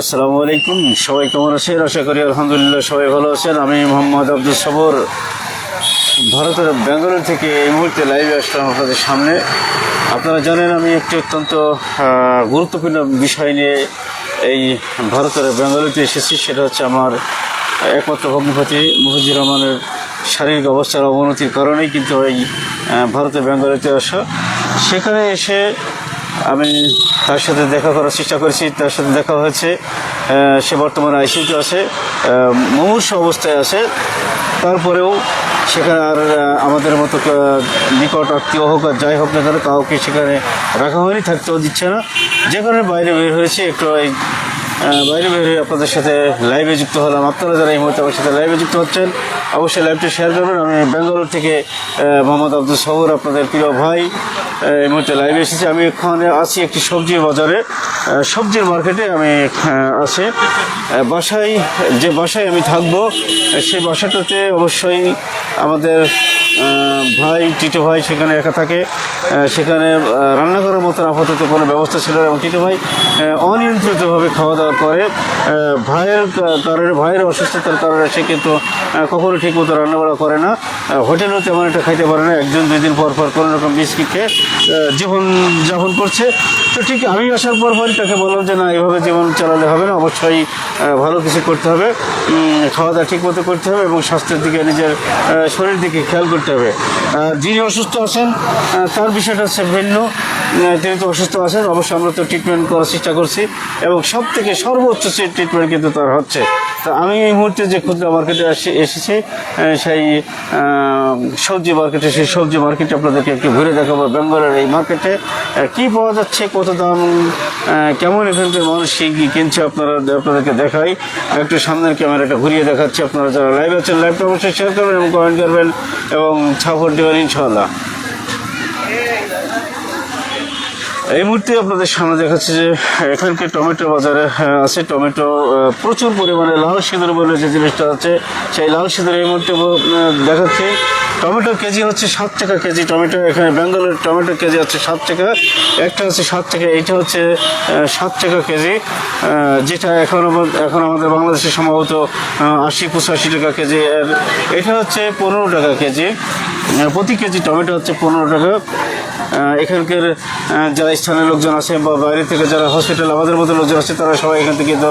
আসসালামু আলাইকুম। সবাই কেমন আছেন? আশা করি আলহামদুলিল্লাহ সবাই ভালো আছেন। আমি মোহাম্মদ আব্দুল সবর। ভারতের বেঙ্গালুরু থেকে এই মুহূর্তে লাইভে আসলাম আপনাদের সামনে। আপনারা জানেন আমি একটি অত্যন্ত গুরুত্বপূর্ণ বিষয় নিয়ে এই ভারতের বেঙ্গালুরুতে এসেছি। সেটা হচ্ছে আমার একমাত্র ভগ্নিপতি মুজিবুর রহমানের শারীরিক অবস্থার অবনতির কারণেই কিন্তু এই ভারতের বেঙ্গালুরুতে আসা। সেখানে এসে আমি তার সাথে দেখা করার চেষ্টা করেছি তার সাথে দেখা হয়েছে সে বর্তমানে আইসিউতে আছে মুমূর্ষ অবস্থায় আছে তারপরেও সেখানে আর আমাদের মতো নিকট আত্মীয় হোক আর যাই হোক না কেন কাউকে সেখানে রাখা হয়নি থাকতেও দিচ্ছে না। যে কারণে বাইরে বের হয়েছে একটু আহ, বাইরে বের হয়ে আপনাদের সাথে লাইভে যুক্ত হলাম। আপনারা যারা এই মুহূর্তে আমার সাথে লাইভে যুক্ত হচ্ছেন অবশ্যই লাইভটি শেয়ার করবেন। আমি বেঙ্গালুরু থেকে মোহাম্মদ আব্দুল সবর আপনাদের প্রিয় ভাই এই মুহূর্তে লাইভে এসেছি। আমি এখানে আছি একটি সবজির বাজারে। সবজির মার্কেটে আমি আছি। বাসায়, যে বাসায় আমি থাকব, সেই বাসাটাতে অবশ্যই আমাদের ভাই, টিটো ভাই সেখানে একা থাকে। সেখানে রান্না করার মতো আপাতত কোনো ব্যবস্থা ছিল এবং টিটো ভাই অনিয়ন্ত্রিতভাবে খাওয়া দাওয়া করে। ভাইয়ের কারণে ভাইয়ের অসুস্থতার কারণে সে কিন্তু কখনো ঠিক মতো রান্নাবাড়া করে না। হোটেলেও তেমন একটা খাইতে পারে না। একজন দুই দিন পর পর কোনো রকম বিস্কিট খেয়ে জীবন যাপন করছে। তো ঠিক আমি আসার পর পরই তাকে বললাম যে, না, এভাবে জীবন চালালে হবে না, অবশ্যই ভালো কিছু করতে হবে। খাওয়া দাওয়া ঠিক মতো করতে হবে এবং স্বাস্থ্যের দিকে, নিজের শরীর দিকে খেয়াল করতে হবে। যিনি অসুস্থ আছেন তার বিষয়টা হচ্ছে ভিন্ন। তিনি তো অসুস্থ আছেন অবশ্যই আমরা তো ট্রিটমেন্ট করার চেষ্টা করছি এবং সব থেকে সর্বোচ্চ ট্রিটমেন্ট কিন্তু তার হচ্ছে। তো আমি এই মুহূর্তে যে ক্ষুদ্র মার্কেটে এসেছি সেই সবজি মার্কেটে সেই সবজি মার্কেটে আপনাদেরকে একটু ঘুরে দেখাবো বেঙ্গলের এই মার্কেটে কি পাওয়া যাচ্ছে, কত দাম কেমন এখানকার মানুষ কিনছে আপনারা, আপনাদেরকে দেখাই। একটু সামনের ক্যামেরাটা ঘুরিয়ে দেখাচ্ছি আপনারা যারা লাইভ আছেন লাইভটা অবশ্যই শেয়ার করবেন এবং কমেন্ট করবেন এবং সাপোর্ট দেবেন ইনশাল্লাহ এই মুহূর্তে আপনাদের সামনে দেখাচ্ছে যে এখানকার টমেটো বাজারে আছে টমেটো প্রচুর পরিমাণে লাল সিঁদুর বলে যে জিনিসটা আছে, সেই লাল সিঁদুর এই মুহূর্তে দেখাচ্ছে। টমেটো কেজি হচ্ছে সাত টাকা কেজি টমেটো, এখানে বেঙ্গলের টমেটো কেজি হচ্ছে সাত টাকা, একটা হচ্ছে সাত টাকা, এইটা হচ্ছে সাত টাকা কেজি যেটা এখন এখন আমাদের বাংলাদেশে সম্ভবত আশি পঁচাশি টাকা কেজি এটা হচ্ছে পনেরো টাকা কেজি। প্রতি কেজি টমেটো হচ্ছে পনেরো টাকা। এখানকার যারা স্থানীয় লোকজন আছে বা বাইরে থেকে যারা হসপিটাল আমাদের মতো লোকজন আছে, তারা সবাই এখান থেকে তো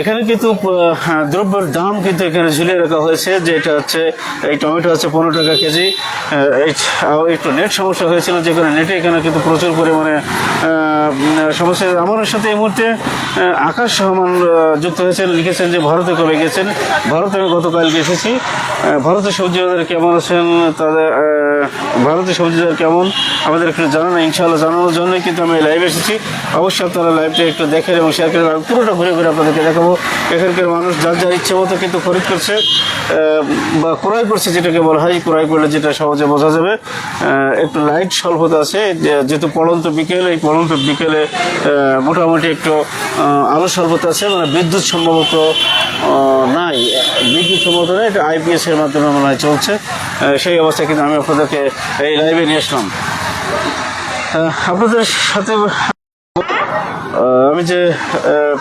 এখানে কিন্তু হ্যাঁ, দ্রব্যের দাম কিন্তু এখানে ঝুলিয়ে রাখা হয়েছে যে এটা হচ্ছে এই টমেটো হচ্ছে পনেরো টাকা কেজি। একটু নেট সমস্যা হয়েছিল যেখানে নেটে এখানে কিন্তু প্রচুর পরিমাণে সমস্যা। আমার সাথে এই মুহূর্তে আকাশ সহমান যুক্ত হয়েছেন লিখেছেন যে ভারতে কবে গেছেন। ভারতে আমি গতকাল এসেছি। ভারতের সবজি বাজার কেমন আছেন? তাদের ভারতের সবজি বাজার কেমন? আমাদের একটু জানান ইনশাআল্লাহ জানানোর জন্যই কিন্তু আমি লাইভে এসেছি। অবশ্যই আপনারা লাইভটা একটু দেখেন এবং শেয়ার করেন পুরোটা ঘুরে ঘুরে আপনাদেরকে দেখাবো। এখানকার মানুষ যার যার ইচ্ছে মতো কিন্তু খরিদ করছে বা ক্রয় করছে যেটাকে বলা হয়, ক্রয় করলে যেটা সহজে বোঝা যাবে। একটু লাইট স্বল্পতা আছে যেহেতু পড়ন্ত বিকেল, এই পড়ন্ত বিকেলে মোটামুটি একটু আলো স্বল্পতা আছে মানে বিদ্যুৎ সম্ভবত নাই। বিদ্যুৎ সম্ভবত নাই, এটা আইপিএস এর মাধ্যমে মনে হয় চলছে। সেই অবস্থায় কিন্তু আমি আপনাদেরকে এই লাইভে নিয়ে আসলাম। আপনাদের সাথে আমি যে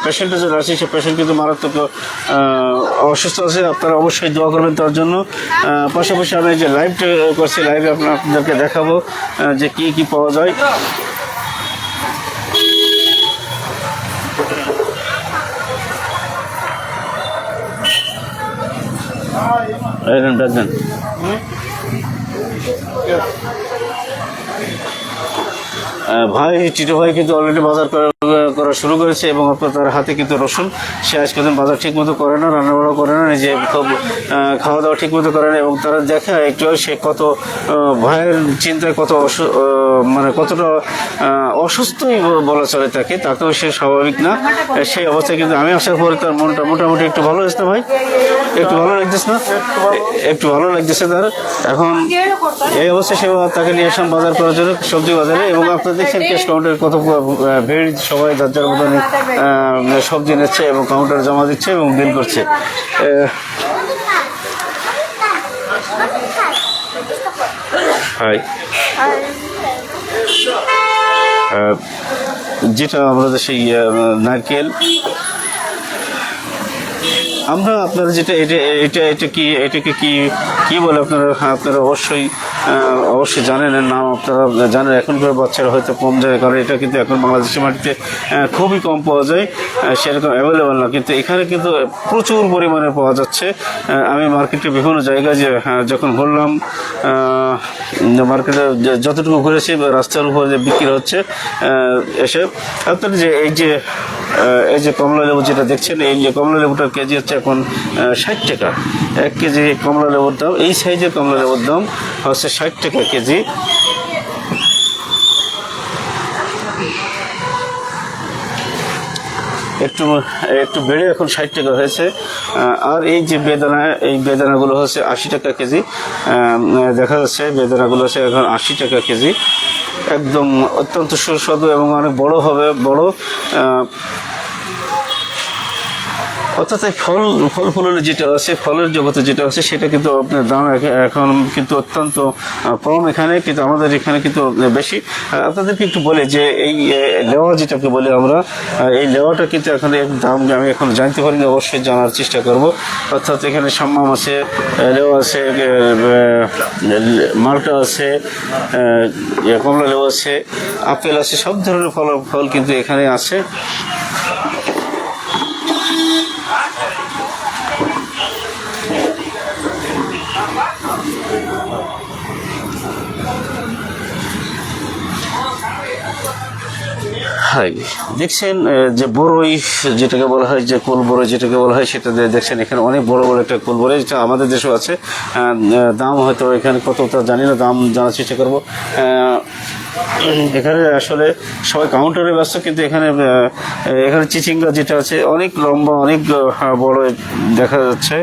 পেশেন্টের জন্য আছি সে পেশেন্ট কিন্তু মারাত্মক অসুস্থ আছে। আপনারা অবশ্যই দোয়া করবেন তার জন্য। পাশাপাশি আমি যে লাইভটা করছি লাইভে আপনাদেরকে দেখাবো যে কি কি পাওয়া যায়। নেন। ভাই, টিটো ভাই কিন্তু অলরেডি বাজার করা করা শুরু করেছে এবং আপনার তার হাতে কিন্তু রসুন। সে আজকে দিন বাজার ঠিক মতো করে না রান্নাবাড়া করে না, নিজে খুব খাওয়া দাওয়া ঠিক মতো করে না এবং তারা দেখে একটু সে কত ভাইয়ের চিন্তায় কত অসু- মানে কতটা অসুস্থই বলা চলে তাকে তাকেও সে স্বাভাবিক না। সেই অবস্থায় কিন্তু আমি আসার পরে তার মনটা মোটামুটি একটু ভালো হয়েছে ভাই? একটু ভালো লাগতেছে না? একটু ভালো লাগতেছে তার। এখন এই অবস্থায় সে তাকে নিয়ে আসলাম বাজার করার জন্য সবজি বাজারে এবং আপনারা দেখছেন ক্যাশ কাউন্টারে কত ভিড় সবাই যার মতন আহ, সবজি নিচ্ছে এবং কাউন্টার জমা দিচ্ছে এবং বিল করছে। হাই যেটা আমাদের সেই নারকেল আমরা আপনারা যেটা এটা এটা এটা কি এটাকে কি কি বলে আপনারা? হ্যাঁ, আপনারা অবশ্যই অবশ্যই জানেন নাম। আপনারা জানেন এখনকার বাচ্চারা হয়তো কম যায় কারণ এটা কিন্তু এখন বাংলাদেশের মাটিতে খুবই কম পাওয়া যায়। সেরকম অ্যাভেলেবল না। কিন্তু এখানে কিন্তু প্রচুর পরিমাণে পাওয়া যাচ্ছে। আমি মার্কেটে বিভিন্ন জায়গায় যে হ্যাঁ, যখন ঘুরলাম মার্কেটে যতটুকু ঘুরেছি রাস্তার উপরে যে বিক্রি হচ্ছে এসে আপনারা যে এই যে এই যে কমলা লেবু যেটা দেখছেন, এই যে কমলা লেবুটার কেজি হচ্ছে এখন ষাট টাকা। এক কেজি কমলা লেবুর দাম, এই সাইজের কমলা লেবুর দাম হচ্ছে ষাট টাকা কেজি। একটু একটু বেড়ে এখন ষাট টাকা হয়েছে। আর এই যে বেদানা, এই বেদানাগুলো হচ্ছে আশি টাকা কেজি। দেখা যাচ্ছে বেদানাগুলো হচ্ছে এখন আশি টাকা কেজি। একদম অত্যন্ত সুস্বাদু এবং অনেক বড় হবে, বড় অর্থাৎ ফল ফল ফুলের যেটা আছে, ফলের জগতে যেটা আছে, সেটা কিন্তু আপনার দাম এখন কিন্তু অত্যন্ত কম এখানে, কিন্তু আমাদের এখানে কিন্তু বেশি। আপনাদেরকে একটু বলে যে এই লেওয়া যেটাকে বলি আমরা এই লেওয়াটা কিন্তু এখন দাম আমি এখন জানতে পারি না অবশ্যই জানার চেষ্টা করব। অর্থাৎ এখানে সম্মাম আছে লেওয়া আছে মালটা আছে কমলা লেবু আছে, আপেল আছে, সব ধরনের ফল ফল কিন্তু এখানে আছে। হাই দেখছেন যে বড়ই যেটাকে বলা হয়, যে কোল বড়ই যেটাকে বলা হয়, সেটা দেখছেন এখানে অনেক বড় বড় একটা কোল বড়ই যেটা আমাদের দেশেও আছে। দাম হয়তো এখানে কত তা জানি না, দাম জানার চেষ্টা করব। এখানে আসলে সবাই কাউন্টারে ব্যস্ত, কিন্তু এখানে এখানে চিচিঙ্গা যেটা আছে, অনেক লম্বা, অনেক বড় দেখা যাচ্ছে।